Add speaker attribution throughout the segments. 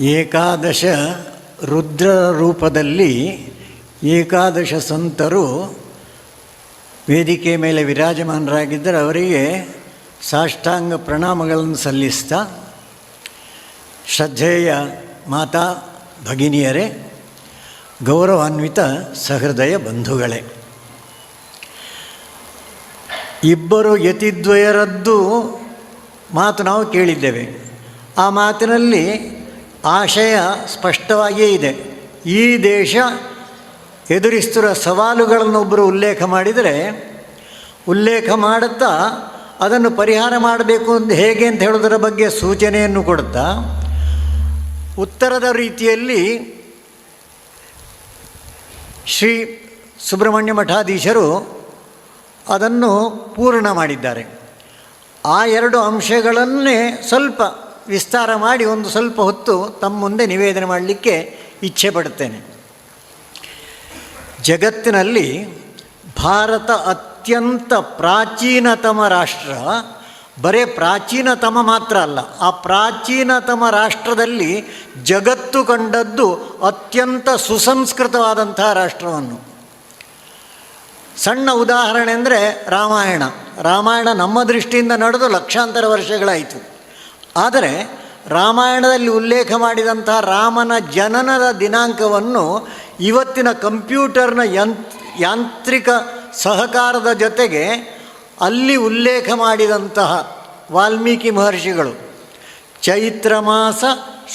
Speaker 1: ಏಕಾದಶ ರುದ್ರ ರೂಪದಲ್ಲಿ ಏಕಾದಶ ಸಂತರು ವೇದಿಕೆ ಮೇಲೆ ವಿರಾಜಮಾನರಾಗಿದ್ದರೆ ಅವರಿಗೆ ಸಾಷ್ಟಾಂಗ ಪ್ರಣಾಮಗಳನ್ನು ಸಲ್ಲಿಸ್ತಾ ಶ್ರದ್ಧೆಯ ಮಾತಾ ಭಗಿನಿಯರೇ, ಗೌರವಾನ್ವಿತ ಸಹೃದಯ ಬಂಧುಗಳೇ. ಇಬ್ಬರು ಯತಿದ್ವಯರದ್ದು ಮಾತು ನಾವು ಕೇಳಿದ್ದೇವೆ. ಆ ಮಾತಿನಲ್ಲಿ ಆಶಯ ಸ್ಪಷ್ಟವಾಗಿಯೇ ಇದೆ. ಈ ದೇಶ ಎದುರಿಸ್ತಿರೋ ಸವಾಲುಗಳನ್ನು ಒಬ್ಬರು ಉಲ್ಲೇಖ ಮಾಡಿದರೆ, ಉಲ್ಲೇಖ ಮಾಡುತ್ತಾ ಅದನ್ನು ಪರಿಹಾರ ಮಾಡಬೇಕು ಅಂತ ಹೇಗೆ ಅಂತ ಹೇಳೋದರ ಬಗ್ಗೆ ಸೂಚನೆಯನ್ನು ಕೊಡುತ್ತಾ, ಉತ್ತರದ ರೀತಿಯಲ್ಲಿ ಶ್ರೀ ಸುಬ್ರಹ್ಮಣ್ಯ ಮಠಾಧೀಶರು ಅದನ್ನು ಪೂರ್ಣ ಮಾಡಿದ್ದಾರೆ. ಆ ಎರಡು ಅಂಶಗಳನ್ನೇ ಸ್ವಲ್ಪ ವಿಸ್ತಾರ ಮಾಡಿ ಒಂದು ಸ್ವಲ್ಪ ಹೊತ್ತು ತಮ್ಮ ಮುಂದೆ ನಿವೇದನೆ ಮಾಡಲಿಕ್ಕೆ ಇಚ್ಛೆ ಪಡುತ್ತೇನೆ. ಜಗತ್ತಿನಲ್ಲಿ ಭಾರತ ಅತ್ಯಂತ ಪ್ರಾಚೀನತಮ ರಾಷ್ಟ್ರ. ಬರೇ ಪ್ರಾಚೀನತಮ ಮಾತ್ರ ಅಲ್ಲ, ಆ ಪ್ರಾಚೀನತಮ ರಾಷ್ಟ್ರದಲ್ಲಿ ಜಗತ್ತು ಕಂಡದ್ದು ಅತ್ಯಂತ ಸುಸಂಸ್ಕೃತವಾದಂತಹ ರಾಷ್ಟ್ರವನ್ನು. ಸಣ್ಣ ಉದಾಹರಣೆ ಅಂದರೆ ರಾಮಾಯಣ. ರಾಮಾಯಣ ನಮ್ಮ ದೃಷ್ಟಿಯಿಂದ ನಡೆದು ಲಕ್ಷಾಂತರ ವರ್ಷಗಳಾಯಿತು. ಆದರೆ ರಾಮಾಯಣದಲ್ಲಿ ಉಲ್ಲೇಖ ಮಾಡಿದಂತಹ ರಾಮನ ಜನನದ ದಿನಾಂಕವನ್ನು ಇವತ್ತಿನ ಕಂಪ್ಯೂಟರ್ನ ಯಂತ್, ಯಾಂತ್ರಿಕ ಸಹಕಾರದ ಜೊತೆಗೆ ಅಲ್ಲಿ ಉಲ್ಲೇಖ ಮಾಡಿದಂತಹ ವಾಲ್ಮೀಕಿ ಮಹರ್ಷಿಗಳು ಚೈತ್ರ ಮಾಸ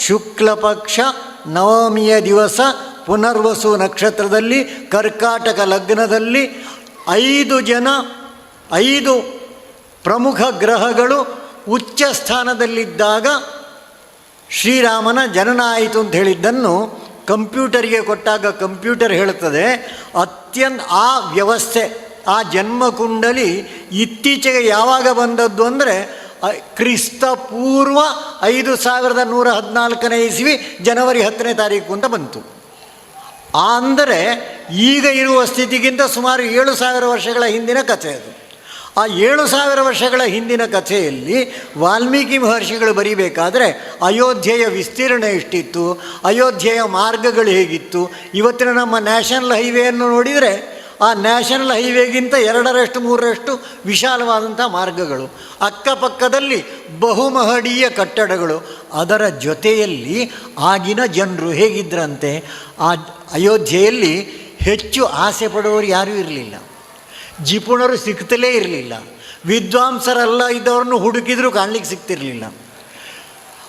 Speaker 1: ಶುಕ್ಲ ಪಕ್ಷ ನವಮಿಯ ದಿವಸ, ಪುನರ್ವಸು ನಕ್ಷತ್ರದಲ್ಲಿ, ಕರ್ಕಾಟಕ ಲಗ್ನದಲ್ಲಿ ಐದು ಜನ, ಐದು ಪ್ರಮುಖ ಗ್ರಹಗಳು ಉಚ್ಚ ಸ್ಥಾನದಲ್ಲಿದ್ದಾಗ ಶ್ರೀರಾಮನ ಜನನ ಆಯಿತು ಅಂತ ಹೇಳಿದ್ದನ್ನು ಕಂಪ್ಯೂಟರಿಗೆ ಕೊಟ್ಟಾಗ ಕಂಪ್ಯೂಟರ್ ಹೇಳುತ್ತದೆ, ಅತ್ಯಂತ ಆ ವ್ಯವಸ್ಥೆ, ಆ ಜನ್ಮಕುಂಡಲಿ ಇತ್ತೀಚೆಗೆ ಯಾವಾಗ ಬಂದದ್ದು ಅಂದರೆ ಕ್ರಿಸ್ತ ಪೂರ್ವ ಐದು ಸಾವಿರದ ನೂರ ಹದಿನಾಲ್ಕನೇ ಇಸ್ವಿ ಜನವರಿ ಹತ್ತನೇ ತಾರೀಕು ಅಂತ ಬಂತು. ಅಂದರೆ ಈಗ ಇರುವ ಸ್ಥಿತಿಗಿಂತ ಸುಮಾರು ಏಳು ಸಾವಿರ ವರ್ಷಗಳ ಹಿಂದಿನ ಕಥೆ ಅದು. ಆ ಏಳು ಸಾವಿರ ವರ್ಷಗಳ ಹಿಂದಿನ ಕಥೆಯಲ್ಲಿ ವಾಲ್ಮೀಕಿ ಮಹರ್ಷಿಗಳು ಬರೀಬೇಕಾದರೆ ಅಯೋಧ್ಯೆಯ ವಿಸ್ತೀರ್ಣ ಎಷ್ಟಿತ್ತು, ಅಯೋಧ್ಯೆಯ ಮಾರ್ಗಗಳು ಹೇಗಿತ್ತು, ಇವತ್ತಿನ ನಮ್ಮ ನ್ಯಾಷನಲ್ ಹೈವೇಯನ್ನು ನೋಡಿದರೆ ಆ ನ್ಯಾಷನಲ್ ಹೈವೇಗಿಂತ ಎರಡರಷ್ಟು, ಮೂರರಷ್ಟು ವಿಶಾಲವಾದಂಥ ಮಾರ್ಗಗಳು. ಅಕ್ಕಪಕ್ಕದಲ್ಲಿ ಬಹುಮಹಡಿಯ ಕಟ್ಟಡಗಳು. ಅದರ ಜೊತೆಯಲ್ಲಿ ಆಗಿನ ಜನರು ಹೇಗಿದ್ರಂತೆ, ಆ ಅಯೋಧ್ಯೆಯಲ್ಲಿ ಹೆಚ್ಚು ಆಸೆ ಪಡುವವರು ಯಾರೂ ಇರಲಿಲ್ಲ. ಜಿಪುಣರು ಸಿಗ್ತಲೇ ಇರಲಿಲ್ಲ. ವಿದ್ವಾಂಸರೆಲ್ಲ ಇದ್ದವ್ರನ್ನು ಹುಡುಕಿದರೂ ಕಾಣಲಿಕ್ಕೆ ಸಿಗ್ತಿರಲಿಲ್ಲ.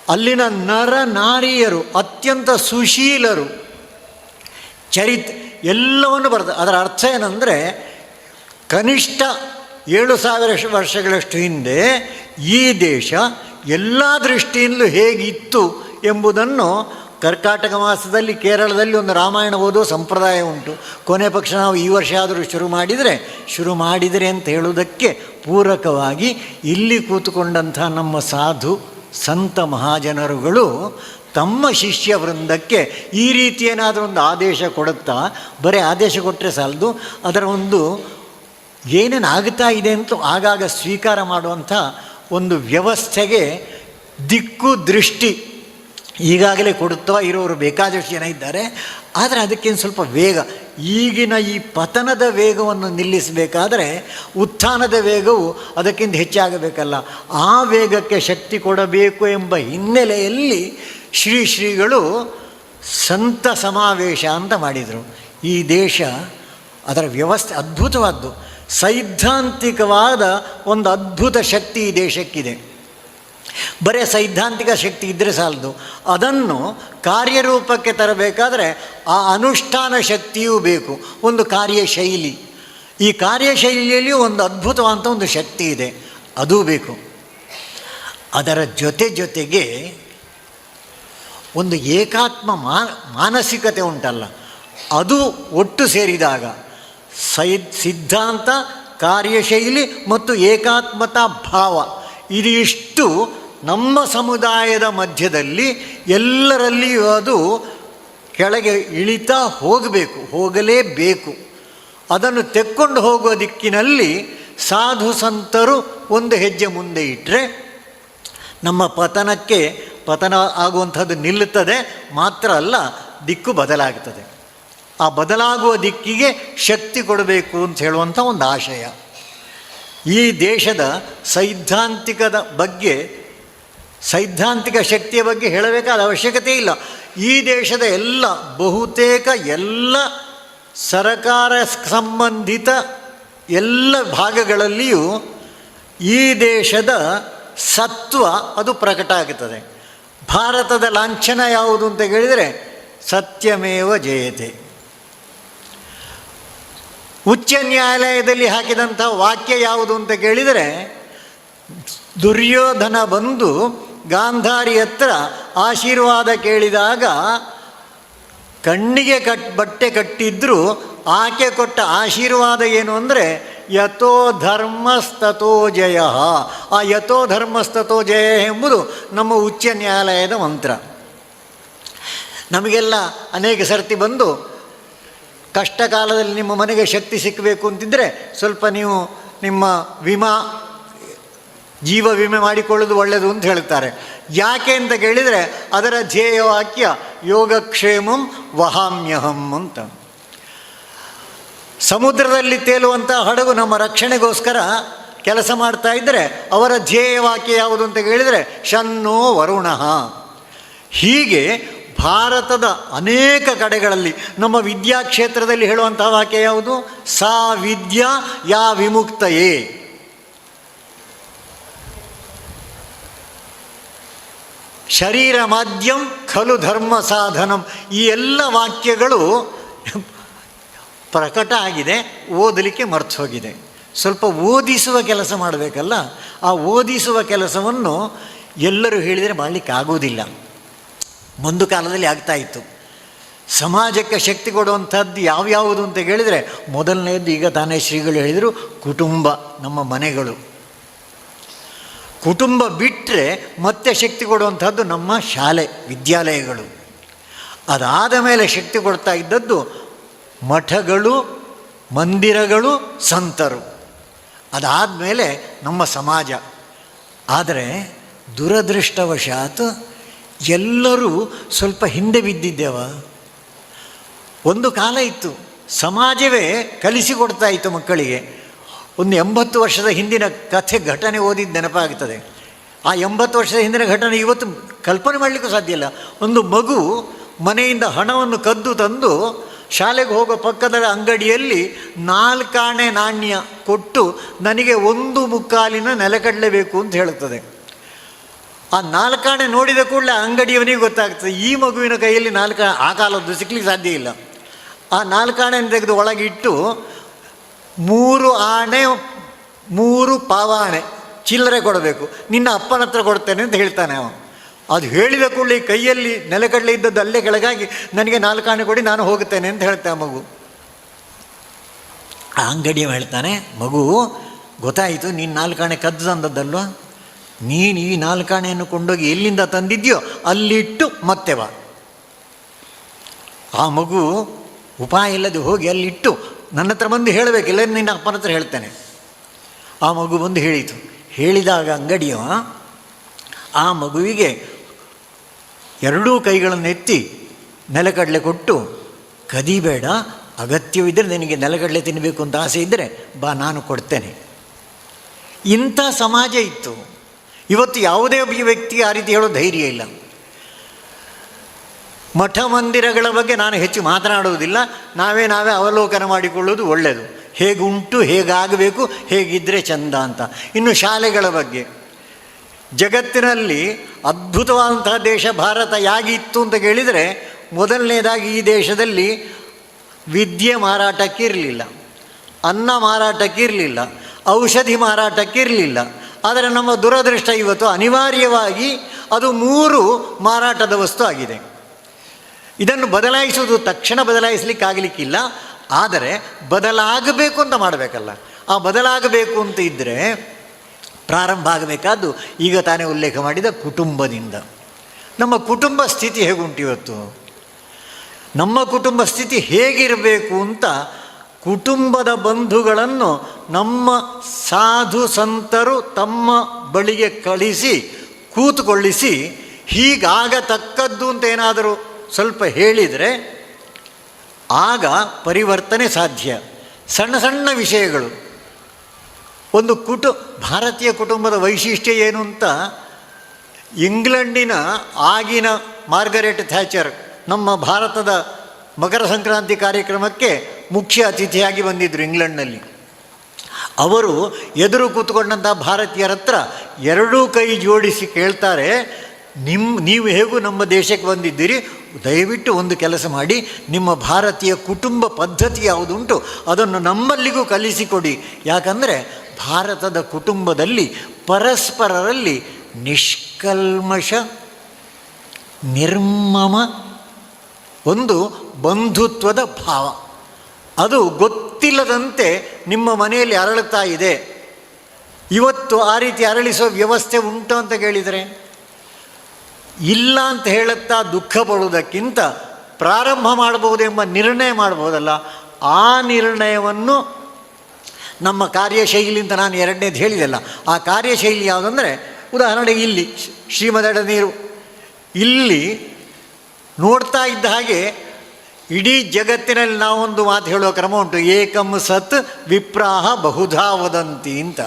Speaker 1: ಅಲ್ಲಿನ ನರ ನಾರಿಯರು ಅತ್ಯಂತ ಸುಶೀಲರು, ಚರಿತ್ ಎಲ್ಲವನ್ನು ಬರ್ತದೆ ಅದರ ಅರ್ಥ ಏನಂದರೆ, ಕನಿಷ್ಠ ಏಳು ಸಾವಿರ ವರ್ಷಗಳಷ್ಟು ಹಿಂದೆ ಈ ದೇಶ ಎಲ್ಲ ದೃಷ್ಟಿಯಿಂದಲೂ ಹೇಗಿತ್ತು ಎಂಬುದನ್ನು ಕರ್ಕಾಟಕ ಮಾಸದಲ್ಲಿ ಕೇರಳದಲ್ಲಿ ಒಂದು ರಾಮಾಯಣ ಓದೋ ಸಂಪ್ರದಾಯ ಉಂಟು. ಕೊನೆ ಪಕ್ಷ ನಾವು ಈ ವರ್ಷ ಆದರೂ ಶುರು ಮಾಡಿದರೆ ಶುರು ಮಾಡಿದರೆ ಅಂತ ಹೇಳುವುದಕ್ಕೆ ಪೂರಕವಾಗಿ ಇಲ್ಲಿ ಕೂತುಕೊಂಡಂಥ ನಮ್ಮ ಸಾಧು, ಸಂತ ಮಹಾಜನರುಗಳು ತಮ್ಮ ಶಿಷ್ಯ ವೃಂದಕ್ಕೆ ಈ ರೀತಿ ಏನಾದರೂ ಒಂದು ಆದೇಶ ಕೊಡುತ್ತಾ, ಬರೀ ಆದೇಶ ಕೊಟ್ಟರೆ ಸಾಲದು, ಅದರ ಒಂದು ಏನೇನು ಆಗ್ತಾ ಇದೆ ಅಂತ ಆಗಾಗ ಸ್ವೀಕಾರ ಮಾಡುವಂಥ ಒಂದು ವ್ಯವಸ್ಥೆಗೆ ದಿಕ್ಕು ದೃಷ್ಟಿ ಈಗಾಗಲೇ ಕೊಡುತ್ತಾ ಇರೋರು ಬೇಕಾದಷ್ಟು ಜನ ಇದ್ದಾರೆ. ಆದರೆ ಅದಕ್ಕೇನು ಸ್ವಲ್ಪ ವೇಗ. ಈಗಿನ ಈ ಪತನದ ವೇಗವನ್ನು ನಿಲ್ಲಿಸಬೇಕಾದರೆ ಉತ್ಥಾನದ ವೇಗವು ಅದಕ್ಕಿಂತ ಹೆಚ್ಚಾಗಬೇಕಲ್ಲ. ಆ ವೇಗಕ್ಕೆ ಶಕ್ತಿ ಕೊಡಬೇಕು ಎಂಬ ಹಿನ್ನೆಲೆಯಲ್ಲಿ ಶ್ರೀ ಶ್ರೀಗಳು ಸಂತ ಸಮಾವೇಶ ಅಂತ ಮಾಡಿದರು. ಈ ದೇಶ ಅದರ ವ್ಯವಸ್ಥೆ ಅದ್ಭುತವಾದ್ದು. ಸೈದ್ಧಾಂತಿಕವಾದ ಒಂದು ಅದ್ಭುತ ಶಕ್ತಿ ಈ ದೇಶಕ್ಕಿದೆ. ಬರೀ ಸೈದ್ಧಾಂತಿಕ ಶಕ್ತಿ ಇದ್ದರೆ ಸಾಲದು. ಅದನ್ನು ಕಾರ್ಯರೂಪಕ್ಕೆ ತರಬೇಕಾದರೆ ಆ ಅನುಷ್ಠಾನ ಶಕ್ತಿಯೂ ಬೇಕು, ಒಂದು ಕಾರ್ಯಶೈಲಿ. ಈ ಕಾರ್ಯಶೈಲಿಯಲ್ಲಿ ಒಂದು ಅದ್ಭುತವಾದಂಥ ಒಂದು ಶಕ್ತಿ ಇದೆ, ಅದೂ ಬೇಕು. ಅದರ ಜೊತೆ ಜೊತೆಗೆ ಒಂದು ಏಕಾತ್ಮ ಮಾನಸಿಕತೆ ಉಂಟಲ್ಲ, ಅದು ಒಟ್ಟು ಸೇರಿದಾಗ ಸೈ ಸಿದ್ಧಾಂತ, ಕಾರ್ಯಶೈಲಿ ಮತ್ತು ಏಕಾತ್ಮತಾ ಭಾವ, ಇದು ಇಷ್ಟು ನಮ್ಮ ಸಮುದಾಯದ ಮಧ್ಯದಲ್ಲಿ ಎಲ್ಲರಲ್ಲಿಯೂ ಅದು ಕೆಳಗೆ ಇಳಿತಾ ಹೋಗಬೇಕು, ಹೋಗಲೇಬೇಕು. ಅದನ್ನು ತೆಕ್ಕೊಂಡು ಹೋಗುವ ದಿಕ್ಕಿನಲ್ಲಿ ಸಾಧು ಸಂತರು ಒಂದು ಹೆಜ್ಜೆ ಮುಂದೆ ಇಟ್ಟರೆ ನಮ್ಮ ಪತನಕ್ಕೆ ಪತನ ಆಗುವಂಥದ್ದು ನಿಲ್ಲುತ್ತದೆ, ಮಾತ್ರ ಅಲ್ಲ, ದಿಕ್ಕು ಬದಲಾಗ್ತದೆ. ಆ ಬದಲಾಗುವ ದಿಕ್ಕಿಗೆ ಶಕ್ತಿ ಕೊಡಬೇಕು ಅಂತ ಹೇಳುವಂಥ ಒಂದು ಆಶಯ. ಈ ದೇಶದ ಸೈದ್ಧಾಂತಿಕದ ಬಗ್ಗೆ ಸೈದ್ಧಾಂತಿಕ ಶಕ್ತಿಯ ಬಗ್ಗೆ ಹೇಳಬೇಕಾದ ಅವಶ್ಯಕತೆ ಇಲ್ಲ. ಈ ದೇಶದ ಎಲ್ಲ, ಬಹುತೇಕ ಎಲ್ಲ ಸರಕಾರ ಸಂಬಂಧಿತ ಎಲ್ಲ ಭಾಗಗಳಲ್ಲಿಯೂ ಈ ದೇಶದ ಸತ್ವ ಅದು ಪ್ರಕಟ ಆಗುತ್ತದೆ ಭಾರತದ ಲಾಂಛನ ಯಾವುದು ಅಂತ ಕೇಳಿದರೆ ಸತ್ಯಮೇವ ಜಯತೆ. ಉಚ್ಚ ನ್ಯಾಯಾಲಯದಲ್ಲಿ ಹಾಕಿದಂಥ ವಾಕ್ಯ ಯಾವುದು ಅಂತ ಕೇಳಿದರೆ ದುರ್ಯೋಧನ ಬಂದು ಗಾಂಧಾರಿ ಹತ್ರ ಆಶೀರ್ವಾದ ಕೇಳಿದಾಗ ಕಣ್ಣಿಗೆ ಕಟ್, ಬಟ್ಟೆ ಕಟ್ಟಿದ್ರೂ ಆಕೆ ಕೊಟ್ಟ ಆಶೀರ್ವಾದ ಏನು ಅಂದರೆ, ಯಥೋ ಧರ್ಮಸ್ತಥೋ ಜಯ. ಆ ಯಥೋ ಧರ್ಮಸ್ತಥೋ ಜಯ ಎಂಬುದು ನಮ್ಮ ಉಚ್ಚ ನ್ಯಾಯಾಲಯದ ಮಂತ್ರ. ನಮಗೆಲ್ಲ ಅನೇಕ ಸರ್ತಿ ಬಂದು ಕಷ್ಟ ಕಾಲದಲ್ಲಿ ನಿಮ್ಮ ಮನೆಗೆ ಶಕ್ತಿ ಸಿಕ್ಕಬೇಕು ಅಂತಿದ್ದರೆ ಸ್ವಲ್ಪ ನೀವು ನಿಮ್ಮ ವಿಮಾ ಜೀವ ವಿಮೆ ಮಾಡಿಕೊಳ್ಳೋದು ಒಳ್ಳೆಯದು ಅಂತ ಹೇಳ್ತಾರೆ ಯಾಕೆ ಅಂತ ಕೇಳಿದರೆ ಅದರ ಧ್ಯೇಯ ವಾಕ್ಯ ಯೋಗಕ್ಷೇಮಂ ವಹಾಮ್ಯಹಂ ಅಂತ. ಸಮುದ್ರದಲ್ಲಿ ತೇಲುವಂಥ ಹಡಗು ನಮ್ಮ ರಕ್ಷಣೆಗೋಸ್ಕರ ಕೆಲಸ ಮಾಡ್ತಾ ಇದ್ದರೆ ಅವರ ಧ್ಯೇಯ ವಾಕ್ಯ ಯಾವುದು ಅಂತ ಕೇಳಿದರೆ ಶನ್ನೋ ವರುಣಃ. ಹೀಗೆ ಭಾರತದ ಅನೇಕ ಕಡೆಗಳಲ್ಲಿ ನಮ್ಮ ವಿದ್ಯಾಕ್ಷೇತ್ರದಲ್ಲಿ ಹೇಳುವಂತಹ ವಾಕ್ಯ ಯಾವುದು? ಸಾ ವಿದ್ಯಾ ಯಾ ವಿಮುಕ್ತಯೇ. ಶರೀರ ಮಾಧ್ಯಂ ಖಲು ಧರ್ಮ ಸಾಧನಂ. ಈ ಎಲ್ಲ ವಾಕ್ಯಗಳು ಪ್ರಕಟ ಆಗಿದೆ, ಓದಲಿಕ್ಕೆ ಮರ್ತು ಹೋಗಿದೆ. ಸ್ವಲ್ಪ ಓದಿಸುವ ಕೆಲಸ ಮಾಡಬೇಕಲ್ಲ, ಆ ಓದಿಸುವ ಕೆಲಸವನ್ನು ಎಲ್ಲರೂ ಹೇಳಿದರೆ ಮಾಡಲಿಕ್ಕೆ ಆಗೋದಿಲ್ಲ ಒಂದು ಕಾಲದಲ್ಲಿ ಆಗ್ತಾ ಇತ್ತು. ಸಮಾಜಕ್ಕೆ ಶಕ್ತಿ ಕೊಡುವಂಥದ್ದು ಯಾವ್ಯಾವುದು ಅಂತ ಹೇಳಿದರೆ ಮೊದಲನೆಯದ್ದು ಈಗ ತಾನೇ ಶ್ರೀಗಳು ಹೇಳಿದರು, ಕುಟುಂಬ, ನಮ್ಮ ಮನೆಗಳು. ಕುಟುಂಬ ಬಿಟ್ಟರೆ ಮತ್ತೆ ಶಕ್ತಿ ಕೊಡುವಂಥದ್ದು ನಮ್ಮ ಶಾಲೆ, ವಿದ್ಯಾಲಯಗಳು. ಅದಾದ ಮೇಲೆ ಶಕ್ತಿ ಕೊಡ್ತಾ ಇದ್ದದ್ದು ಮಠಗಳು, ಮಂದಿರಗಳು, ಸಂತರು. ಅದಾದ ಮೇಲೆ ನಮ್ಮ ಸಮಾಜ. ಆದರೆ ದುರದೃಷ್ಟವಶಾತ್ ಎಲ್ಲರೂ ಸ್ವಲ್ಪ ಹಿಂದೆ ಬಿದ್ದಿದ್ದೇವ. ಒಂದು ಕಾಲ ಇತ್ತು. ಸಮಾಜವೇ ಕಲಿಸಿಕೊಡ್ತಾ ಇತ್ತು ಮಕ್ಕಳಿಗೆ. ಒಂದು ಎಂಬತ್ತು ವರ್ಷದ ಹಿಂದಿನ ಕಥೆ ಘಟನೆ ಓದಿದ ನೆನಪಾಗ್ತದೆ. ಆ ಎಂಬತ್ತು ವರ್ಷದ ಹಿಂದಿನ ಘಟನೆ ಇವತ್ತು ಕಲ್ಪನೆ ಮಾಡಲಿಕ್ಕೂ ಸಾಧ್ಯ ಇಲ್ಲ. ಒಂದು ಮಗು ಮನೆಯಿಂದ ಹಣವನ್ನು ಕದ್ದು ತಂದು ಶಾಲೆಗೆ ಹೋಗೋ ಪಕ್ಕದ ಅಂಗಡಿಯಲ್ಲಿ ನಾಲ್ಕಾಣೆ ನಾಣ್ಯ ಕೊಟ್ಟು ನನಗೆ ಒಂದು ಮುಕ್ಕಾಲಿನ ನೆಲಕಡಲೇಬೇಕು ಅಂತ ಹೇಳುತ್ತದೆ. ಆ ನಾಲ್ಕಾಣೆ ನೋಡಿದ ಕೂಡಲೇ ಅಂಗಡಿಯವನಿಗೆ ಗೊತ್ತಾಗ್ತದೆ, ಈ ಮಗುವಿನ ಕೈಯಲ್ಲಿ ನಾಲ್ಕು ಆ ಕಾಲದ್ದು ಸಿಕ್ಕಲಿಕ್ಕೆ ಸಾಧ್ಯ ಇಲ್ಲ. ಆ ನಾಲ್ಕಾಣೆಯನ್ನು ತೆಗೆದು ಒಳಗಿಟ್ಟು ಮೂರು ಆಣೆ, ಮೂರು ಪಾವಾಣೆ ಚಿಲ್ಲರೆ ಕೊಡಬೇಕು. ನಿನ್ನ ಅಪ್ಪನ ಹತ್ರ ಕೊಡ್ತೇನೆ ಅಂತ ಹೇಳ್ತಾನೆ ಅವನು. ಅದು ಹೇಳಿದ ಕೂಡಲೇ ಕೈಯಲ್ಲಿ ನೆಲಗಡಲೆ ಇದ್ದದ್ದು ಅಲ್ಲೇ ಕೆಳಗಾಗಿ ನನಗೆ ನಾಲ್ಕಾಣೆ ಕೊಡಿ, ನಾನು ಹೋಗುತ್ತೇನೆ ಅಂತ ಹೇಳ್ತೆ ಆ ಮಗು. ಆ ಅಂಗಡಿಯವ ಹೇಳ್ತಾನೆ, ಮಗು, ಗೊತ್ತಾಯಿತು, ನೀನು ನಾಲ್ಕಾಣೆ ಕದ್ದು ತಂದದ್ದಲ್ವಾ? ನೀನು ಈ ನಾಲ್ಕಾಣೆಯನ್ನು ಕೊಂಡೋಗಿ ಎಲ್ಲಿಂದ ತಂದಿದ್ಯೋ ಅಲ್ಲಿಟ್ಟು ಮತ್ತೆ ಬಾ. ಆ ಮಗು ಉಪಾಯ ಇಲ್ಲದೆ ಹೋಗಿ ಅಲ್ಲಿಟ್ಟು ನನ್ನ ಹತ್ರ ಬಂದು ಹೇಳಬೇಕಿಲ್ಲ ನಿನ್ನ ಅಪ್ಪನ ಹತ್ರ ಹೇಳ್ತೇನೆ. ಆ ಮಗು ಬಂದು ಹೇಳಿತು. ಹೇಳಿದಾಗ ಅಂಗಡಿಯ ಆ ಮಗುವಿಗೆ ಎರಡೂ ಕೈಗಳನ್ನು ಎತ್ತಿ ನೆಲಕಡಲೆ ಕೊಟ್ಟು, ಕದಿಬೇಡ ಅಗತ್ಯವಿದ್ದರೆ ನಿನಗೆ ನೆಲಗಡಲೆ ತಿನ್ನಬೇಕು ಅಂತ ಆಸೆ ಇದ್ದರೆ ಬಾ, ನಾನು ಕೊಡ್ತೇನೆ. ಇಂಥ ಸಮಾಜ ಇತ್ತು. ಇವತ್ತು ಯಾವುದೇ ವ್ಯಕ್ತಿ ಆ ರೀತಿ ಹೇಳೋ ಧೈರ್ಯ ಇಲ್ಲ. ಮಠ ಮಂದಿರಗಳ ಬಗ್ಗೆ ನಾನು ಹೆಚ್ಚು ಮಾತನಾಡುವುದಿಲ್ಲ. ನಾವೇ ನಾವೇ ಅವಲೋಕನ ಮಾಡಿಕೊಳ್ಳುವುದು ಒಳ್ಳೆಯದು. ಹೇಗುಂಟು, ಹೇಗಾಗಬೇಕು ಹೇಗಿದ್ದರೆ ಚಂದ ಅಂತ. ಇನ್ನು ಶಾಲೆಗಳ ಬಗ್ಗೆ. ಜಗತ್ತಿನಲ್ಲಿ ಅದ್ಭುತವಾದಂತಹ ದೇಶ ಭಾರತ ಯಾಗಿತ್ತು ಅಂತ ಕೇಳಿದರೆ, ಮೊದಲನೇದಾಗಿ ಈ ದೇಶದಲ್ಲಿ ವಿದ್ಯೆ ಮಾರಾಟಕ್ಕಿರಲಿಲ್ಲ. ಅನ್ನ ಮಾರಾಟಕ್ಕಿರಲಿಲ್ಲ. ಔಷಧಿ ಮಾರಾಟಕ್ಕಿರಲಿಲ್ಲ. ಆದರೆ ನಮ್ಮ ದುರದೃಷ್ಟ ಇವತ್ತು ಅನಿವಾರ್ಯವಾಗಿ ಅದು ಮೂರು ಮಾರಾಟದ ವಸ್ತು ಆಗಿದೆ. ಇದನ್ನು ಬದಲಾಯಿಸುವುದು ತಕ್ಷಣ ಬದಲಾಯಿಸಲಿಕ್ಕಾಗಲಿಕ್ಕಿಲ್ಲ. ಆದರೆ ಬದಲಾಗಬೇಕು ಅಂತ ಮಾಡಬೇಕಲ್ಲ. ಆ ಬದಲಾಗಬೇಕು ಅಂತ ಇದ್ದರೆ ಪ್ರಾರಂಭ ಆಗಬೇಕಾದ್ದು ಈಗ ತಾನೇ ಉಲ್ಲೇಖ ಮಾಡಿದ ಕುಟುಂಬದಿಂದ. ನಮ್ಮ ಕುಟುಂಬ ಸ್ಥಿತಿ ಹೇಗುಂಟು ಇವತ್ತು? ನಮ್ಮ ಕುಟುಂಬ ಸ್ಥಿತಿ ಹೇಗಿರಬೇಕು ಅಂತ ಕುಟುಂಬದ ಬಂಧುಗಳನ್ನು ನಮ್ಮ ಸಾಧು ಸಂತರು ತಮ್ಮ ಬಳಿಗೆ ಕಳಿಸಿ, ಕೂತುಕೊಳ್ಳಿಸಿ, ಹೀಗಾಗತಕ್ಕದ್ದು ಅಂತ ಏನಾದರೂ ಸ್ವಲ್ಪ ಹೇಳಿದರೆ ಆಗ ಪರಿವರ್ತನೆ ಸಾಧ್ಯ. ಸಣ್ಣ ಸಣ್ಣ ವಿಷಯಗಳು. ಒಂದು ಕುಟು, ಭಾರತೀಯ ಕುಟುಂಬದ ವೈಶಿಷ್ಟ್ಯ ಏನು ಅಂತ ಇಂಗ್ಲೆಂಡಿನ ಆಗಿನ ಮಾರ್ಗರೆಟ್ ಥ್ಯಾಚರ್ ನಮ್ಮ ಭಾರತದ ಮಕರ ಸಂಕ್ರಾಂತಿ ಕಾರ್ಯಕ್ರಮಕ್ಕೆ ಮುಖ್ಯ ಅತಿಥಿಯಾಗಿ ಬಂದಿದ್ದರು ಇಂಗ್ಲೆಂಡ್ನಲ್ಲಿ. ಅವರು ಎದುರು ಕೂತ್ಕೊಂಡಂಥ ಭಾರತೀಯರ ಹತ್ರ ಎರಡೂ ಕೈ ಜೋಡಿಸಿ ಕೇಳ್ತಾರೆ ನಿಮ್ಮ ನೀವು ಹೇಗೂ ನಮ್ಮ ದೇಶಕ್ಕೆ ಬಂದಿದ್ದೀರಿ? ದಯವಿಟ್ಟು ಒಂದು ಕೆಲಸ ಮಾಡಿ, ನಿಮ್ಮ ಭಾರತೀಯ ಕುಟುಂಬ ಪದ್ಧತಿ ಯಾವುದುಂಟು, ಅದನ್ನು ನಮ್ಮಲ್ಲಿಗೂ ಕಲಿಸಿಕೊಡಿ. ಯಾಕಂದರೆ ಭಾರತದ ಕುಟುಂಬದಲ್ಲಿ ಪರಸ್ಪರರಲ್ಲಿ ನಿಷ್ಕಲ್ಮಶ, ನಿರ್ಮಮ, ಒಂದು ಬಂಧುತ್ವದ ಭಾವ. ಅದು ಗೊತ್ತಿಲ್ಲದಂತೆ ನಿಮ್ಮ ಮನೆಯಲ್ಲಿ ಅರಳುತ್ತಾ ಇದೆ. ಇವತ್ತು ಆ ರೀತಿ ಅರಳಿಸೋ ವ್ಯವಸ್ಥೆ ಉಂಟು ಅಂತ ಕೇಳಿದರೆ? ಇಲ್ಲ ಅಂತ ಹೇಳುತ್ತಾ ದುಃಖ ಪಡುವುದಕ್ಕಿಂತ ಪ್ರಾರಂಭ ಮಾಡಬಹುದೆಂಬ ನಿರ್ಣಯ ಮಾಡಬಹುದಲ್ಲ, ಆ ನಿರ್ಣಯವನ್ನು ನಮ್ಮ ಕಾರ್ಯಶೈಲಿ ಅಂತ ನಾನು ಎರಡನೇದು ಹೇಳಿದೆಲ್ಲ. ಆ ಕಾರ್ಯಶೈಲಿ ಯಾವುದಂದರೆ, ಉದಾಹರಣೆಗೆ ಇಲ್ಲಿ ಶ್ರೀಮದಡ ನೀರು ಇಲ್ಲಿ ನೋಡ್ತಾ ಇದ್ದ ಹಾಗೆ ಇಡೀ ಜಗತ್ತಿನಲ್ಲಿ ನಾವೊಂದು ಮಾತು ಹೇಳುವ ಕ್ರಮ ಉಂಟು. ಏಕಂ ಸತ್ ವಿಪ್ರಾಹ ಬಹುಧಾ ವದಂತಿ ಅಂತ.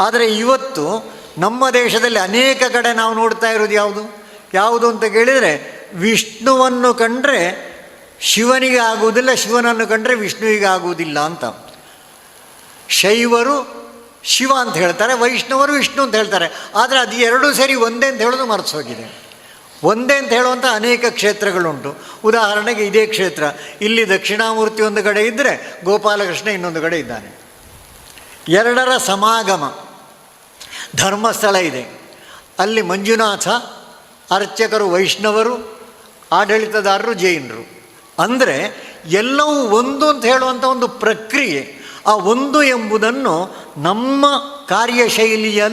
Speaker 1: ಆದರೆ ಇವತ್ತು ನಮ್ಮ ದೇಶದಲ್ಲಿ ಅನೇಕ ಕಡೆ ನಾವು ನೋಡ್ತಾ ಇರೋದು ಯಾವುದು? ಯಾವುದು ಅಂತ ಕೇಳಿದರೆ ವಿಷ್ಣುವನ್ನು ಕಂಡರೆ ಶಿವನಿಗೆ ಆಗುವುದಿಲ್ಲ ಶಿವನನ್ನು ಕಂಡರೆ ವಿಷ್ಣುವಿಗೆ ಆಗುವುದಿಲ್ಲ ಅಂತ. ಶೈವರು ಶಿವ ಅಂತ ಹೇಳ್ತಾರೆ, ವೈಷ್ಣವರು ವಿಷ್ಣು ಅಂತ ಹೇಳ್ತಾರೆ. ಆದರೆ ಅದು ಎರಡೂ ಸೇರಿ ಒಂದೇ ಅಂತ ಹೇಳೋದು ಮರೆತು ಹೋಗಿದೆ. ಒಂದೇ ಅಂತ ಹೇಳುವಂಥ ಅನೇಕ ಕ್ಷೇತ್ರಗಳುಂಟು. ಉದಾಹರಣೆಗೆ ಇದೇ ಕ್ಷೇತ್ರ. ಇಲ್ಲಿ ದಕ್ಷಿಣಾಮೂರ್ತಿ ಒಂದು ಕಡೆ ಇದ್ದರೆ ಗೋಪಾಲಕೃಷ್ಣ ಇನ್ನೊಂದು ಕಡೆ ಇದ್ದಾನೆ. ಎರಡರ ಸಮಾಗಮ ಧರ್ಮಸ್ಥಳ ಇದೆ. ಅಲ್ಲಿ ಮಂಜುನಾಥ ಅರ್ಚಕರು, ವೈಷ್ಣವರು, ಆಡಳಿತದಾರರು, ಜೈನರು. ಅಂದರೆ ಎಲ್ಲವೂ ಒಂದು ಅಂತ ಹೇಳುವಂಥ ಒಂದು ಪ್ರಕ್ರಿಯೆ, ಆ ಒಂದು ಎಂಬುದನ್ನು ನಮ್ಮ ಕಾರ್ಯಶೈಲಿಯ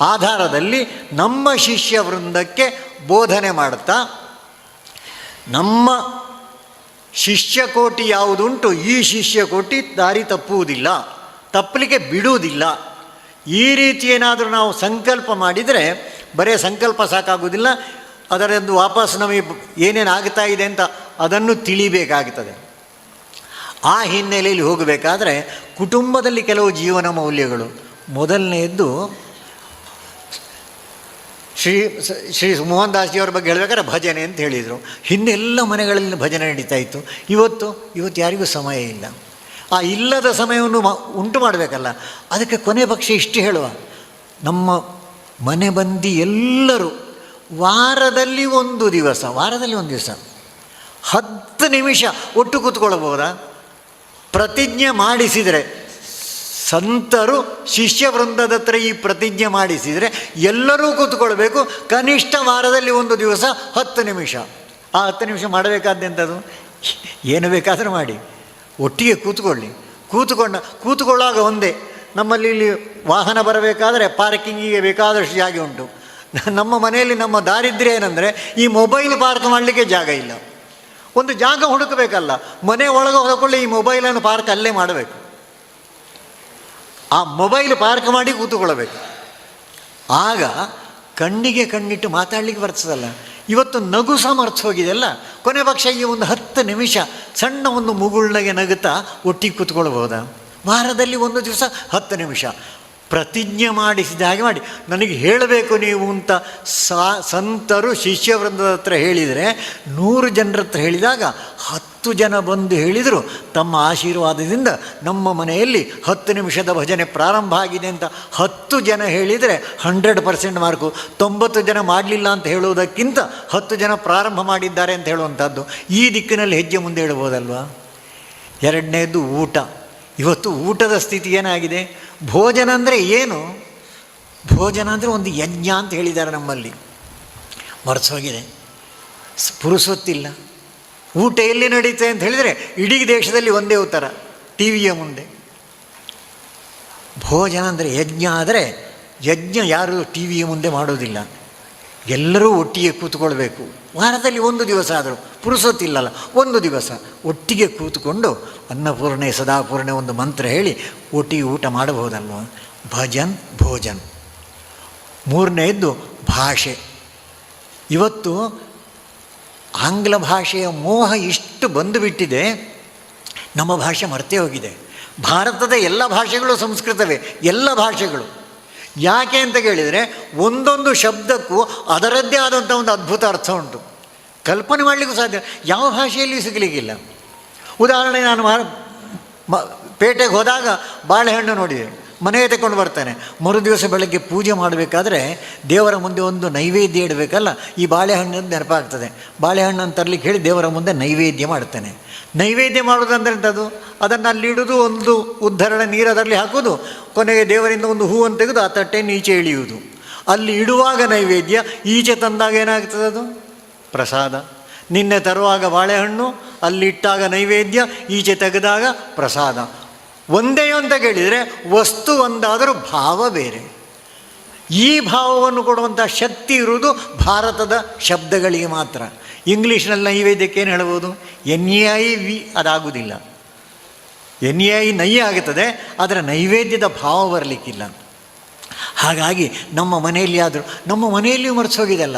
Speaker 1: ಆಧಾರದಲ್ಲಿ ನಮ್ಮ ಶಿಷ್ಯ ವೃಂದಕ್ಕೆ ಬೋಧನೆ ಮಾಡುತ್ತಾ, ನಮ್ಮ ಶಿಷ್ಯಕೋಟಿ ಯಾವುದುಂಟು, ಈ ಶಿಷ್ಯಕೋಟಿ ದಾರಿ ತಪ್ಪುವುದಿಲ್ಲ, ತಪ್ಪಲಿಕ್ಕೆ ಬಿಡುವುದಿಲ್ಲ. ಈ ರೀತಿ ಏನಾದರೂ ನಾವು ಸಂಕಲ್ಪ ಮಾಡಿದರೆ ಬರೇ ಸಂಕಲ್ಪ ಸಾಕಾಗುವುದಿಲ್ಲ. ಅದರದ್ದು ವಾಪಸ್ ನಮಗೆ ಏನೇನು ಆಗ್ತಾ ಇದೆ ಅಂತ ಅದನ್ನು ತಿಳಿಬೇಕಾಗ್ತದೆ ಆ ಹಿನ್ನೆಲೆಯಲ್ಲಿ ಹೋಗಬೇಕಾದ್ರೆ ಕುಟುಂಬದಲ್ಲಿ ಕೆಲವು ಜೀವನ ಮೌಲ್ಯಗಳು. ಮೊದಲನೆಯದ್ದು ಶ್ರೀ ಶ್ರೀ ಮೋಹನ್ ದಾಸ್ಜಿಯವರ ಬಗ್ಗೆ ಹೇಳಬೇಕಾದ್ರೆ ಭಜನೆ ಅಂತ ಹೇಳಿದರು. ಹಿಂದೆಲ್ಲ ಮನೆಗಳಲ್ಲಿ ಭಜನೆ ನಡೀತಾ ಇತ್ತು. ಇವತ್ತು ಇವತ್ತು ಯಾರಿಗೂ ಸಮಯ ಇಲ್ಲ. ಆ ಇಲ್ಲದ ಸಮಯವನ್ನು ಉಂಟು ಮಾಡಬೇಕಲ್ಲ. ಅದಕ್ಕೆ ಕೊನೆ ಪಕ್ಷ ಇಷ್ಟು ಹೇಳುವ. ನಮ್ಮ ಮನೆ ಬಂದಿ ಎಲ್ಲರೂ ವಾರದಲ್ಲಿ ಒಂದು ದಿವಸ, ವಾರದಲ್ಲಿ ಒಂದು ದಿವಸ, ಹತ್ತು ನಿಮಿಷ ಒಟ್ಟು ಕೂತ್ಕೊಳ್ಳಬಹುದಾ? ಪ್ರತಿಜ್ಞೆ ಮಾಡಿಸಿದರೆ, ಸಂತರು ಶಿಷ್ಯ ವೃಂದದ ಹತ್ರ ಈ ಪ್ರತಿಜ್ಞೆ ಮಾಡಿಸಿದರೆ ಎಲ್ಲರೂ ಕೂತ್ಕೊಳ್ಬೇಕು. ಕನಿಷ್ಠ ವಾರದಲ್ಲಿ ಒಂದು ದಿವಸ ಹತ್ತು ನಿಮಿಷ. ಆ ಹತ್ತು ನಿಮಿಷ ಮಾಡಬೇಕಾದ್ದೆಂಥದ್ದು ಏನು ಬೇಕಾದರೂ ಮಾಡಿ. ಒಟ್ಟಿಗೆ ಕೂತ್ಕೊಳ್ಳಿ. ಕೂತ್ಕೊಂಡ ಕೂತ್ಕೊಳ್ಳುವಾಗ ಒಂದೇ ನಮ್ಮಲ್ಲಿ ಇಲ್ಲಿ ವಾಹನ ಬರಬೇಕಾದರೆ ಪಾರ್ಕಿಂಗಿಗೆ ಬೇಕಾದಷ್ಟು ಜಾಗ ಉಂಟು. ನಮ್ಮ ಮನೆಯಲ್ಲಿ ನಮ್ಮ ದಾರಿದ್ರ್ಯ ಏನಂದರೆ ಈ ಮೊಬೈಲ್ ಪಾರ್ಕ್ ಮಾಡಲಿಕ್ಕೆ ಜಾಗ ಇಲ್ಲ. ಒಂದು ಜಾಗ ಹುಡುಕಬೇಕಲ್ಲ, ಮನೆ ಒಳಗೆ ಹೊರಕೊಳ್ಳಿ ಈ ಮೊಬೈಲನ್ನು ಪಾರ್ಕ್ ಅಲ್ಲೇ ಮಾಡಬೇಕು. ಆ ಮೊಬೈಲ್ ಪಾರ್ಕ್ ಮಾಡಿ ಕೂತುಕೊಳ್ಳಬೇಕು. ಆಗ ಕಣ್ಣಿಗೆ ಕಣ್ಣಿಟ್ಟು ಮಾತಾಡಲಿಕ್ಕೆ ಬರ್ತದಲ್ಲ. ಇವತ್ತು ನಗು ಸಹ ಮರ್ತು ಹೋಗಿದೆಯಲ್ಲ ಕೊನೆ ಪಕ್ಷ ಈ ಒಂದು ಹತ್ತು ನಿಮಿಷ ಸಣ್ಣ ಒಂದು ಮುಗುಳ್ನಗೆ ನಗುತ್ತಾ ಒಟ್ಟಿಗೆ ಕೂತ್ಕೊಳ್ಬೋದಾ? ವಾರದಲ್ಲಿ ಒಂದು ದಿವಸ, ಹತ್ತು ನಿಮಿಷ. ಪ್ರತಿಜ್ಞೆ ಮಾಡಿಸಿದ ಹಾಗೆ ಮಾಡಿ. ನನಗೆ ಹೇಳಬೇಕು ನೀವು ಅಂತ ಸಾ, ಸಂತರು ಶಿಷ್ಯವೃಂದದ ಹತ್ರ ಹೇಳಿದರೆ, ನೂರು ಜನರ ಹತ್ರ ಹೇಳಿದಾಗ ಹತ್ತು ಜನ ಬಂದು ಹೇಳಿದರು, ತಮ್ಮ ಆಶೀರ್ವಾದದಿಂದ ನಮ್ಮ ಮನೆಯಲ್ಲಿ ಹತ್ತು ನಿಮಿಷದ ಭಜನೆ ಪ್ರಾರಂಭ ಆಗಿದೆ ಅಂತ ಹತ್ತು ಜನ ಹೇಳಿದರೆ ಹಂಡ್ರೆಡ್ ಪರ್ಸೆಂಟ್ ಮಾರ್ಕು. ತೊಂಬತ್ತು ಜನ ಮಾಡಲಿಲ್ಲ ಅಂತ ಹೇಳುವುದಕ್ಕಿಂತ ಹತ್ತು ಜನ ಪ್ರಾರಂಭ ಮಾಡಿದ್ದಾರೆ ಅಂತ ಹೇಳುವಂಥದ್ದು. ಈ ದಿಕ್ಕಿನಲ್ಲಿ ಹೆಜ್ಜೆ ಮುಂದೆ ಹೇಳ್ಬೋದಲ್ವಾ ಎರಡನೇದು ಊಟ. ಇವತ್ತು ಊಟದ ಸ್ಥಿತಿ ಏನಾಗಿದೆ? ಭೋಜನ ಅಂದರೆ ಏನು? ಭೋಜನ ಅಂದರೆ ಒಂದು ಯಜ್ಞ ಅಂತ ಹೇಳಿದ್ದಾರೆ ನಮ್ಮಲ್ಲಿ. ಮರೆಸೋಗಿದೆ ಪುರುಸೊತ್ತಿಲ್ಲ ಊಟ ಎಲ್ಲಿ ನಡೀತೆ ಅಂತ ಹೇಳಿದರೆ ಇಡೀ ದೇಶದಲ್ಲಿ ಒಂದೇ ಉತ್ತರ. ಟಿ ವಿಯ ಮುಂದೆ. ಭೋಜನ ಅಂದರೆ ಯಜ್ಞ ಆದರೆ ಯಜ್ಞ ಯಾರು ಟಿ ವಿಯ ಮುಂದೆ ಮಾಡೋದಿಲ್ಲ. ಎಲ್ಲರೂ ಒಟ್ಟಿಗೆ ಕೂತ್ಕೊಳ್ಬೇಕು. ವಾರದಲ್ಲಿ ಒಂದು ದಿವಸ ಆದರೂ ಪುರುಸೊತ್ತಿಲ್ಲಲ್ಲ, ಒಂದು ದಿವಸ ಒಟ್ಟಿಗೆ ಕೂತ್ಕೊಂಡು ಅನ್ನಪೂರ್ಣೆ, ಸದಾಪೂರ್ಣೆ ಒಂದು ಮಂತ್ರ ಹೇಳಿ ಒಟ್ಟಿಗೆ ಊಟ ಮಾಡಬಹುದಲ್ವ? ಭಜನ್, ಭೋಜನ್. ಮೂರನೆಯದ್ದು ಭಾಷೆ. ಇವತ್ತು ಆಂಗ್ಲ ಭಾಷೆಯ ಮೋಹ ಇಷ್ಟು ಬಂದುಬಿಟ್ಟಿದೆ, ನಮ್ಮ ಭಾಷೆ ಮರ್ತೇ ಹೋಗಿದೆ. ಭಾರತದ ಎಲ್ಲ ಭಾಷೆಗಳು ಸಂಸ್ಕೃತವೇ, ಎಲ್ಲ ಭಾಷೆಗಳು. ಯಾಕೆ ಅಂತ ಕೇಳಿದರೆ ಒಂದೊಂದು ಶಬ್ದಕ್ಕೂ ಅದರದ್ದೇ ಆದಂಥ ಒಂದು ಅದ್ಭುತ ಅರ್ಥ ಉಂಟು. ಕಲ್ಪನೆ ಮಾಡಲಿಕ್ಕೂ ಸಾಧ್ಯ. ಯಾವ ಭಾಷೆಯಲ್ಲಿ ಸಿಗಲಿಕ್ಕಿಲ್ಲ. ಉದಾಹರಣೆ ನಾನು ಪೇಟೆಗೆ ಹೋದಾಗ ಬಾಳೆಹಣ್ಣು ನೋಡಿದೆ. ಮನೆಗೆ ತಗೊಂಡು ಬರ್ತಾನೆ. ಮರು ದಿವಸ ಬೆಳಗ್ಗೆ ಪೂಜೆ ಮಾಡಬೇಕಾದ್ರೆ ದೇವರ ಮುಂದೆ ಒಂದು ನೈವೇದ್ಯ ಇಡಬೇಕಲ್ಲ, ಈ ಬಾಳೆಹಣ್ಣು ನೆನಪಾಗ್ತದೆ. ಬಾಳೆಹಣ್ಣನ್ನು ತರಲಿಕ್ಕೆ ಹೇಳಿ ದೇವರ ಮುಂದೆ ನೈವೇದ್ಯ ಮಾಡ್ತಾನೆ. ನೈವೇದ್ಯ ಮಾಡೋದಂದ್ರೆ ಅದು ಅದನ್ನು ಅಲ್ಲಿ ಇಡೋದು, ಒಂದು ಉದ್ಧರಣ ನೀರು ಅದರಲ್ಲಿ ಹಾಕೋದು ಕೊನೆಗೆ ದೇವರಿಂದ ಒಂದು ಹೂವನ್ನು ತೆಗೆದು ಆ ತಟ್ಟೆ ಈಚೆ ಇಳಿಯುವುದು ಅಲ್ಲಿ ಇಡುವಾಗ ನೈವೇದ್ಯ, ಈಚೆ ತಂದಾಗ ಏನಾಗ್ತದೆ ಅದು? ಪ್ರಸಾದ. ನಿನ್ನೆ ತರುವಾಗ ಬಾಳೆಹಣ್ಣು ಅಲ್ಲಿಟ್ಟಾಗ ನೈವೇದ್ಯ, ಈಚೆ ತೆಗೆದಾಗ ಪ್ರಸಾದ. ಒಂದೇ ಅಂತ ಕೇಳಿದರೆ ವಸ್ತು ಒಂದಾದರೂ ಭಾವ ಬೇರೆ. ಈ ಭಾವವನ್ನು ಕೊಡುವಂಥ ಶಕ್ತಿ ಇರುವುದು ಭಾರತದ ಶಬ್ದಗಳಿಗೆ ಮಾತ್ರ. ಇಂಗ್ಲೀಷ್ನಲ್ಲಿ ನೈವೇದ್ಯಕ್ಕೆ ಏನು ಹೇಳ್ಬೋದು? ಎನ್ ಎ ಐ ವಿ ಅದಾಗುವುದಿಲ್ಲ. ಎನ್ ಎ ಐ ನೈ ಆಗುತ್ತದೆ, ಆದರೆ ನೈವೇದ್ಯದ ಭಾವ ಬರಲಿಕ್ಕಿಲ್ಲ. ಹಾಗಾಗಿ ನಮ್ಮ ಮನೆಯಲ್ಲಿ ಆದರೂ, ನಮ್ಮ ಮನೆಯಲ್ಲಿಯೂ ಮರೆಸೋಗಿದೆಲ್ಲ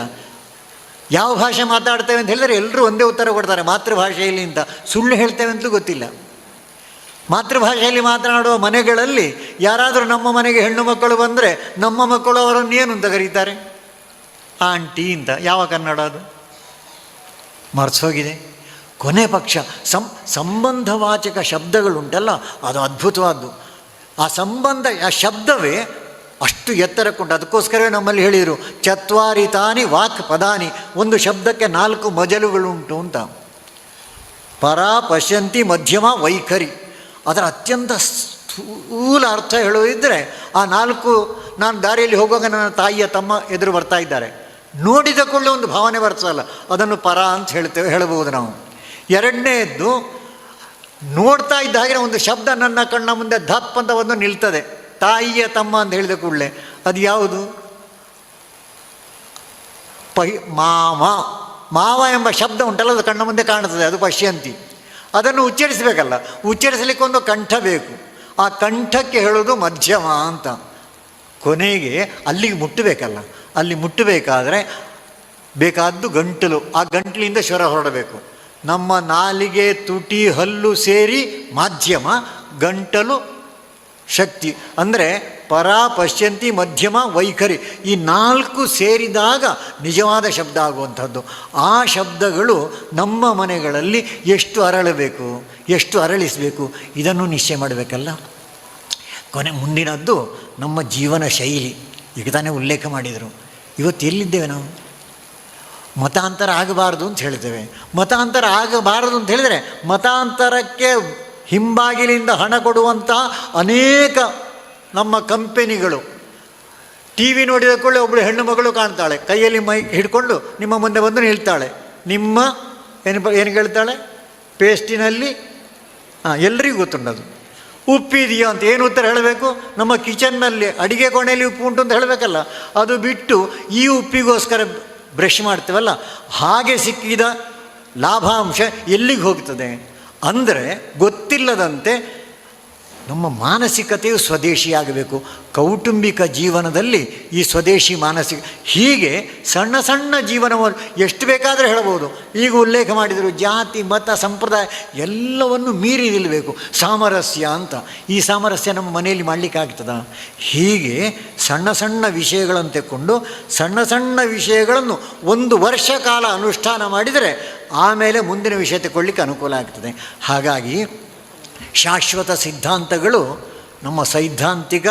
Speaker 1: ಯಾವ ಭಾಷೆ ಮಾತಾಡ್ತೇವೆ ಅಂತ ಹೇಳಿದರೆ ಎಲ್ಲರೂ ಒಂದೇ ಉತ್ತರ ಕೊಡ್ತಾರೆ, ಮಾತೃಭಾಷೆಯಲ್ಲಿ ಅಂತ. ಸುಳ್ಳು ಹೇಳ್ತೇವೆ ಅಂತಲೂ ಗೊತ್ತಿಲ್ಲ. ಮಾತೃಭಾಷೆಯಲ್ಲಿ ಮಾತನಾಡುವ ಮನೆಗಳಲ್ಲಿ ಯಾರಾದರೂ ನಮ್ಮ ಮನೆಗೆ ಹೆಣ್ಣು ಮಕ್ಕಳು ಬಂದರೆ ನಮ್ಮ ಮಕ್ಕಳು ಅವರನ್ನು ಏನು ಅಂತ ಕರೀತಾರೆ? ಆಂಟಿ ಅಂತ. ಯಾವ ಕನ್ನಡ ಅದು? ಮರೆಸೋಗಿದೆ. ಕೊನೆ ಪಕ್ಷ, ಸಂ, ಸಂಬಂಧವಾಚಕ ಶಬ್ದಗಳುಂಟಲ್ಲ, ಅದು ಅದ್ಭುತವಾದ್ದು. ಆ ಸಂಬಂಧ, ಆ ಶಬ್ದವೇ ಅಷ್ಟು ಎತ್ತರಕ್ಕುಂಟು. ಅದಕ್ಕೋಸ್ಕರವೇ ನಮ್ಮಲ್ಲಿ ಹೇಳಿದರು, ಚತ್ವಾರಿ ತಾನಿ, ವಾಕ್ ಪದಾನಿ, ಒಂದು ಶಬ್ದಕ್ಕೆ ನಾಲ್ಕು ಮಜಲುಗಳುಂಟು ಅಂತ. ಪರ ಪಶ್ಯಂತಿ ಮಧ್ಯಮ ವೈಖರಿ. ಅದರ ಅತ್ಯಂತ ಸ್ಥೂಲ ಅರ್ಥ ಹೇಳುವುದಿದ್ದರೆ ಆ ನಾಲ್ಕು ನಾನು ದಾರಿಯಲ್ಲಿ ಹೋಗುವಾಗ ನನ್ನ ತಾಯಿಯ ತಮ್ಮ ಎದುರು ಬರ್ತಾ ಇದ್ದಾರೆ. ನೋಡಿದ ಕೂಡಲೇ ಒಂದು ಭಾವನೆ ಬರ್ತದಲ್ಲ, ಅದನ್ನು ಪರ ಅಂತ ಹೇಳ್ತೇವೆ, ಹೇಳಬಹುದು ನಾವು. ಎರಡನೇದ್ದು, ನೋಡ್ತಾ ಇದ್ದ ಹಾಗೆ ಒಂದು ಶಬ್ದ ನನ್ನ ಕಣ್ಣ ಮುಂದೆ ಧಪ್ ಅಂತ ಒಂದು ನಿಲ್ತದೆ. ತಾಯಿಯ ತಮ್ಮ ಅಂತ ಹೇಳಿದ ಕೂಡಲೇ, ಅದು ಯಾವುದು? ಪೈ ಮಾವ. ಮಾವ ಎಂಬ ಶಬ್ದ ಉಂಟಲ್ಲ, ಅದು ಕಣ್ಣ ಮುಂದೆ ಕಾಣ್ತದೆ, ಅದು ಪಶ್ಯಂತಿ. ಅದನ್ನು ಉಚ್ಚರಿಸಬೇಕಲ್ಲ. ಉಚ್ಚರಿಸಲಿಕ್ಕೆ ಒಂದು ಕಂಠ ಬೇಕು. ಆ ಕಂಠಕ್ಕೆ ಹೇಳೋದು ಮಧ್ಯಮ ಅಂತ. ಕೊನೆಗೆ ಅಲ್ಲಿಗೆ ಮುಟ್ಟಬೇಕಲ್ಲ. ಅಲ್ಲಿ ಮುಟ್ಟಬೇಕಾದ್ರೆ ಬೇಕಾದ್ದು ಗಂಟಲು. ಆ ಗಂಟಲಿಂದ ಶ್ವರ ಹೊರಡಬೇಕು. ನಮ್ಮ ನಾಲಿಗೆ, ತುಟಿ, ಹಲ್ಲು ಸೇರಿ ಮಾಧ್ಯಮ ಗಂಟಲು ಶಕ್ತಿ. ಅಂದರೆ ಪರ ಪಶ್ಯಂತಿ ಮಧ್ಯಮ ವೈಖರಿ ಈ ನಾಲ್ಕು ಸೇರಿದಾಗ ನಿಜವಾದ ಶಬ್ದ ಆಗುವಂಥದ್ದು. ಆ ಶಬ್ದಗಳು ನಮ್ಮ ಮನೆಗಳಲ್ಲಿ ಎಷ್ಟು ಅರಳಬೇಕು, ಎಷ್ಟು ಅರಳಿಸಬೇಕು, ಇದನ್ನು ನಿಶ್ಚಯ ಮಾಡಬೇಕಲ್ಲ. ಕೊನೆ ಮುಂದಿನದ್ದು ನಮ್ಮ ಜೀವನ ಶೈಲಿ. ಈಗ ತಾನೇ ಉಲ್ಲೇಖ ಮಾಡಿದರು. ಇವತ್ತು ಎಲ್ಲಿದ್ದೇವೆ ನಾವು? ಮತಾಂತರ ಆಗಬಾರ್ದು ಅಂತ ಹೇಳ್ತೇವೆ. ಮತಾಂತರ ಆಗಬಾರದು ಅಂತ ಹೇಳಿದರೆ ಮತಾಂತರಕ್ಕೆ ಹಿಂಬಾಗಿಲಿಂದ ಹಣ ಕೊಡುವಂಥ ಅನೇಕ ನಮ್ಮ ಕಂಪೆನಿಗಳು. ಟಿ ವಿ ನೋಡಿದ ಕೂಡಲೇ ಒಬ್ಬಳು ಹೆಣ್ಣು ಮಗಳು ಕಾಣ್ತಾಳೆ. ಕೈಯಲ್ಲಿ ಮೈ ಹಿಡ್ಕೊಂಡು ನಿಮ್ಮ ಮುಂದೆ ಬಂದು ನಿಲ್ತಾಳೆ. ನಿಮ್ಮ ಏನು ಏನು ಹೇಳ್ತಾಳೆ? ಪೇಸ್ಟಿನಲ್ಲಿ ಹಾಂ ಎಲ್ರಿಗೂ ಗೊತ್ತುಂಟದು. ಉಪ್ಪಿದೆಯಾ ಅಂತ ಏನು ಉತ್ತರ ಹೇಳಬೇಕು? ನಮ್ಮ ಕಿಚನ್ನಲ್ಲಿ ಅಡಿಗೆ ಕೋಣೆಯಲ್ಲಿ ಉಪ್ಪು ಉಂಟು ಅಂತ ಹೇಳಬೇಕಲ್ಲ. ಅದು ಬಿಟ್ಟು ಈ ಉಪ್ಪಿಗೋಸ್ಕರ ಬ್ರಷ್ ಮಾಡ್ತೇವಲ್ಲ. ಹಾಗೆ ಸಿಕ್ಕಿದ ಲಾಭಾಂಶ ಎಲ್ಲಿಗೆ ಹೋಗ್ತದೆ? ಅಂದರೆ ಗೊತ್ತಿಲ್ಲದಂತೆ ನಮ್ಮ ಮಾನಸಿಕತೆಯು ಸ್ವದೇಶಿಯಾಗಬೇಕು. ಕೌಟುಂಬಿಕ ಜೀವನದಲ್ಲಿ ಈ ಸ್ವದೇಶಿ ಮಾನಸಿಕ, ಹೀಗೆ ಸಣ್ಣ ಸಣ್ಣ ಜೀವನವನ್ನು ಎಷ್ಟು ಬೇಕಾದರೂ ಹೇಳಬಹುದು. ಈಗ ಉಲ್ಲೇಖ ಮಾಡಿದರು, ಜಾತಿ, ಮತ, ಸಂಪ್ರದಾಯ ಎಲ್ಲವನ್ನು ಮೀರಿ ನಿಲ್ಲಬೇಕು. ಸಾಮರಸ್ಯ ಅಂತ. ಈ ಸಾಮರಸ್ಯ ನಮ್ಮ ಮನೆಯಲ್ಲಿ ಮಾಡಲಿಕ್ಕಾಗ್ತದ ಹೀಗೆ ಸಣ್ಣ ಸಣ್ಣ ವಿಷಯಗಳನ್ನು ತೆಕ್ಕೊಂಡು ಸಣ್ಣ ಸಣ್ಣ ವಿಷಯಗಳನ್ನು ಒಂದು ವರ್ಷ ಕಾಲ ಅನುಷ್ಠಾನ ಮಾಡಿದರೆ ಆಮೇಲೆ ಮುಂದಿನ ವಿಷಯ ತಗೊಳ್ಳಿಕ್ಕೆ ಅನುಕೂಲ ಆಗ್ತದೆ. ಹಾಗಾಗಿ ಶಾಶ್ವತ ಸಿದ್ಧಾಂತಗಳು, ನಮ್ಮ ಸೈದ್ಧಾಂತಿಕ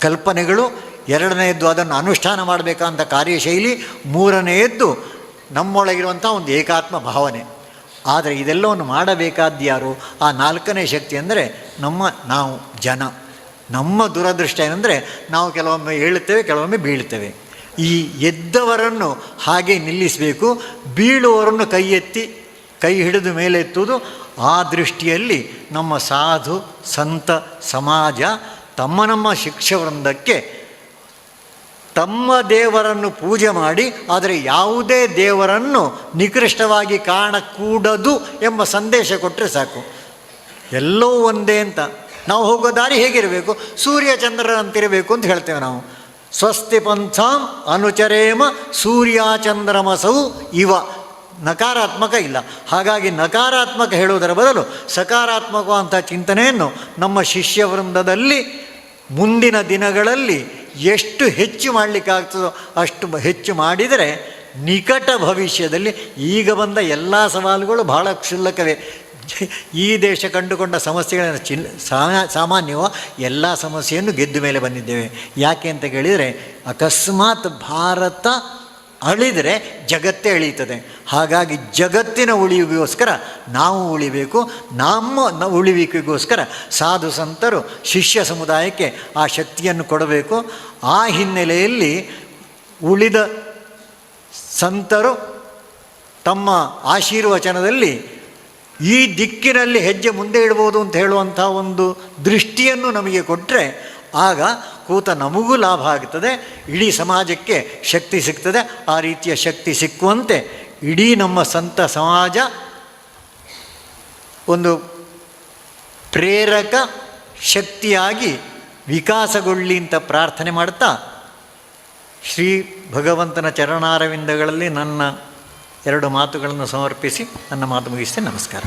Speaker 1: ಕಲ್ಪನೆಗಳು, ಎರಡನೆಯದ್ದು ಅದನ್ನು ಅನುಷ್ಠಾನ ಮಾಡಬೇಕಂತ ಕಾರ್ಯಶೈಲಿ, ಮೂರನೆಯದ್ದು ನಮ್ಮೊಳಗಿರುವಂಥ ಒಂದು ಏಕಾತ್ಮ ಭಾವನೆ. ಆದರೆ ಇದೆಲ್ಲವನ್ನು ಮಾಡಬೇಕಾದ್ದು ಯಾರು? ಆ ನಾಲ್ಕನೇ ಶಕ್ತಿ ಅಂದರೆ ನಮ್ಮ, ನಾವು, ಜನ. ನಮ್ಮ ದುರದೃಷ್ಟ ಏನಂದರೆ ನಾವು ಕೆಲವೊಮ್ಮೆ ಏಳುತ್ತೇವೆ, ಕೆಲವೊಮ್ಮೆ ಬೀಳ್ತೇವೆ ಈ ಎದ್ದವರನ್ನು ಹಾಗೆ ನಿಲ್ಲಿಸಬೇಕು, ಬೀಳುವವರನ್ನು ಕೈ ಎತ್ತಿ ಕೈ ಹಿಡಿದು ಮೇಲೆ ಎತ್ತುವುದು ಆ ದೃಷ್ಟಿಯಲ್ಲಿ ನಮ್ಮ ಸಾಧು, ಸಂತ, ಸಮಾಜ ತಮ್ಮ ನಮ್ಮ ಶಿಕ್ಷವೃಂದಕ್ಕೆ ತಮ್ಮ ದೇವರನ್ನು ಪೂಜೆ ಮಾಡಿ, ಆದರೆ ಯಾವುದೇ ದೇವರನ್ನು ನಿಕೃಷ್ಟವಾಗಿ ಕಾಣಕೂಡದು ಎಂಬ ಸಂದೇಶ ಕೊಟ್ಟರೆ ಸಾಕು. ಎಲ್ಲೋ ಒಂದೇ ಅಂತ. ನಾವು ಹೋಗೋ ದಾರಿ ಹೇಗಿರಬೇಕು? ಸೂರ್ಯ ಚಂದ್ರರಂತಿರಬೇಕು ಅಂತ ಹೇಳ್ತೇವೆ ನಾವು. ಸ್ವಸ್ತಿ ಪಂಥಾಂ ಅನುಚರೇಮ ಸೂರ್ಯಾಚಂದ್ರಮಸೌ ಇವ. ನಕಾರಾತ್ಮಕ ಇಲ್ಲ. ಹಾಗಾಗಿ ನಕಾರಾತ್ಮಕ ಹೇಳುವುದರ ಬದಲು ಸಕಾರಾತ್ಮಕವಾದಂಥ ಚಿಂತನೆಯನ್ನು ನಮ್ಮ ಶಿಷ್ಯ ವೃಂದದಲ್ಲಿ ಮುಂದಿನ ದಿನಗಳಲ್ಲಿ ಎಷ್ಟು ಹೆಚ್ಚು ಮಾಡಲಿಕ್ಕಾಗ್ತದೋ ಅಷ್ಟು ಹೆಚ್ಚು ಮಾಡಿದರೆ ನಿಕಟ ಭವಿಷ್ಯದಲ್ಲಿ ಈಗ ಬಂದ ಎಲ್ಲ ಸವಾಲುಗಳು ಬಹಳ ಕ್ಷುಲ್ಲಕವೇ. ಈ ದೇಶ ಕಂಡುಕೊಂಡ ಸಮಸ್ಯೆಗಳನ್ನು ಚಿಲ್ ಸಾಮಾನ್ಯವೋ ಎಲ್ಲ ಸಮಸ್ಯೆಯನ್ನು ಗೆದ್ದು ಮೇಲೆ ಬಂದಿದ್ದೇವೆ. ಯಾಕೆ ಅಂತ ಕೇಳಿದರೆ ಅಕಸ್ಮಾತ್ ಭಾರತ ಅಳಿದರೆ ಜಗತ್ತೇ ಅಳೀತದೆ. ಹಾಗಾಗಿ ಜಗತ್ತಿನ ಉಳಿವಿಗೋಸ್ಕರ ನಾವು ಉಳಿಬೇಕು, ನಮ್ಮ ಉಳಿವಿಕೆಗೋಸ್ಕರ ಸಾಧು ಸಂತರು, ಶಿಷ್ಯ ಸಮುದಾಯಕ್ಕೆ ಆ ಶಕ್ತಿಯನ್ನು ಕೊಡಬೇಕು. ಆ ಹಿನ್ನೆಲೆಯಲ್ಲಿ ಉಳಿದ ಸಂತರು ತಮ್ಮ ಆಶೀರ್ವಚನದಲ್ಲಿ ಈ ದಿಕ್ಕಿನಲ್ಲಿ ಹೆಜ್ಜೆ ಮುಂದೆ ಇಡ್ಬೋದು ಅಂತ ಹೇಳುವಂಥ ಒಂದು ದೃಷ್ಟಿಯನ್ನು ನಮಗೆ ಕೊಟ್ಟರೆ ಆಗ ಕೂತ ನಮಗೂ ಲಾಭ ಆಗ್ತದೆ, ಇಡೀ ಸಮಾಜಕ್ಕೆ ಶಕ್ತಿ ಸಿಗ್ತದೆ, ಆ ರೀತಿಯ ಶಕ್ತಿ ಸಿಕ್ಕುವಂತೆ ಇಡೀ ನಮ್ಮ ಸಂತ ಸಮಾಜ ಒಂದು ಪ್ರೇರಕ ಶಕ್ತಿಯಾಗಿ ವಿಕಾಸಗೊಳ್ಳಿ ಅಂತ ಪ್ರಾರ್ಥನೆ ಮಾಡ್ತಾ, ಶ್ರೀ ಭಗವಂತನ ಚರಣಾರವಿಂದಗಳಲ್ಲಿ ನನ್ನ ಎರಡು ಮಾತುಗಳನ್ನು ಸಮರ್ಪಿಸಿ ನನ್ನ ಮಾತು ಮುಗಿಸ್ತೇನೆ. ನಮಸ್ಕಾರ.